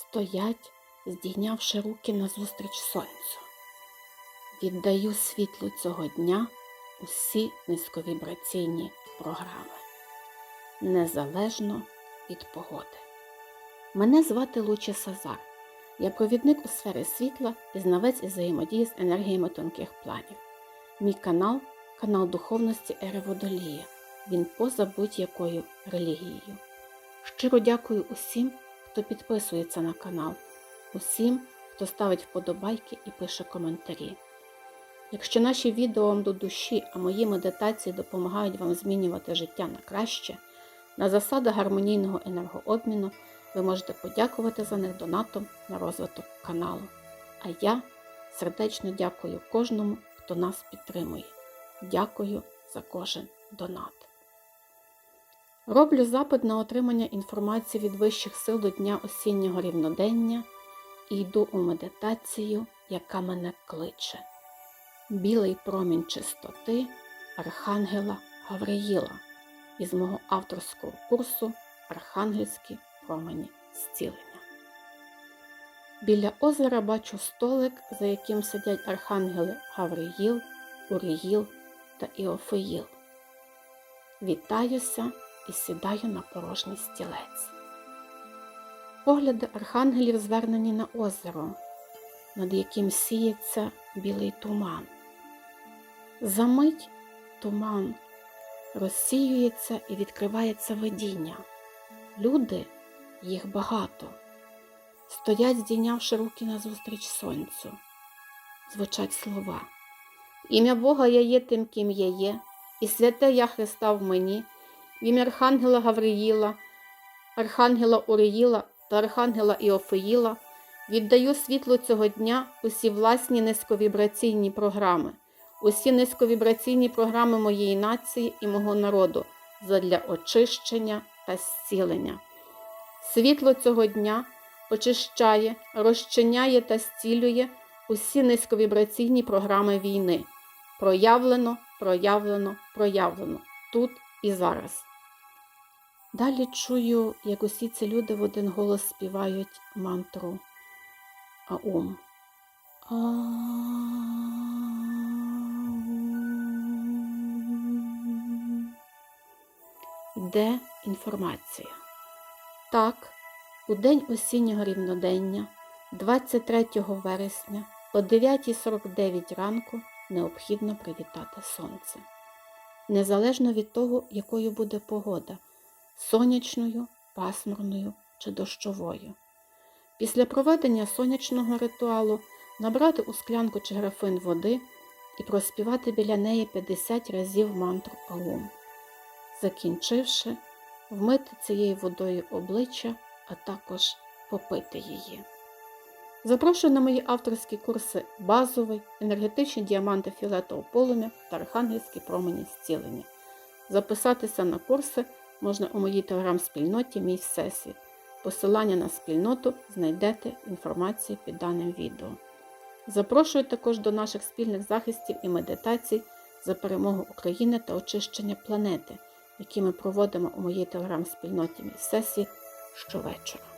стоять, здійнявши руки назустріч сонцю. Віддаю світлу цього дня усі низьковібраційні програми, незалежно від погоди. Мене звати Луча Сазар. Я провідник у сфері світла і знавець із взаємодії з енергіями тонких планів. Мій канал канал духовності Ери Водолія. Він поза будь-якою релігією. Щиро дякую усім, хто підписується на канал, усім, хто ставить вподобайки і пише коментарі. Якщо наші відео вам до душі, а мої медитації допомагають вам змінювати життя на краще, на засадах гармонійного енергообміну ви можете подякувати за них донатом на розвиток каналу. А я сердечно дякую кожному, хто нас підтримує. Дякую за кожен донат. Роблю запит на отримання інформації від вищих сил до Дня осіннього рівнодення і йду у медитацію, яка мене кличе. Білий промінь чистоти Архангела Гавриїла із мого авторського курсу Архангельські промені зцілення. Біля озера бачу столик, за яким сидять архангели Гавриїл, Уріїл та Іофеїл. Вітаюся і сідаю на порожній стілець. Погляди архангелів звернені на озеро, над яким сіється білий туман. Замить туман розсіюється і відкривається видіння. Люди, їх багато, стоять, здійнявши руки назустріч сонцю. Звучать слова. Ім'я Бога я є тим, ким я є, і святе я Христа в мені, в ім'я Архангела Гавриїла, Архангела Уриїла та Архангела Іофеїла віддаю світлу цього дня усі власні низьковібраційні програми, усі низьковібраційні програми моєї нації і мого народу задля очищення та зцілення. Світло цього дня очищає, розчиняє та зцілює усі низьковібраційні програми війни. Проявлено, проявлено, проявлено тут і зараз. Далі чую, як усі ці люди в один голос співають мантру Аум. Йде інформація. Так, у день осіннього рівнодення, 23 вересня о 9.49 ранку необхідно привітати сонце. Незалежно від того, якою буде погода сонячною, пасмурною чи дощовою. Після проведення сонячного ритуалу набрати у склянку чи графин води і проспівати біля неї 50 разів мантру Аум. Закінчивши, вмити цією водою обличчя, а також попити її. Запрошую на мої авторські курси базовий, енергетичні діаманти фіолетового полум'я та архангельські промені зцілення. Записатися на курси можна у моїй телеграм-спільноті Мій Всесвіт. Посилання на спільноту знайдете в інформації під даним відео. Запрошую також до наших спільних захистів і медитацій за перемогу України та очищення планети, які ми проводимо у моїй телеграм-спільноті Мій Всесвіт щовечора.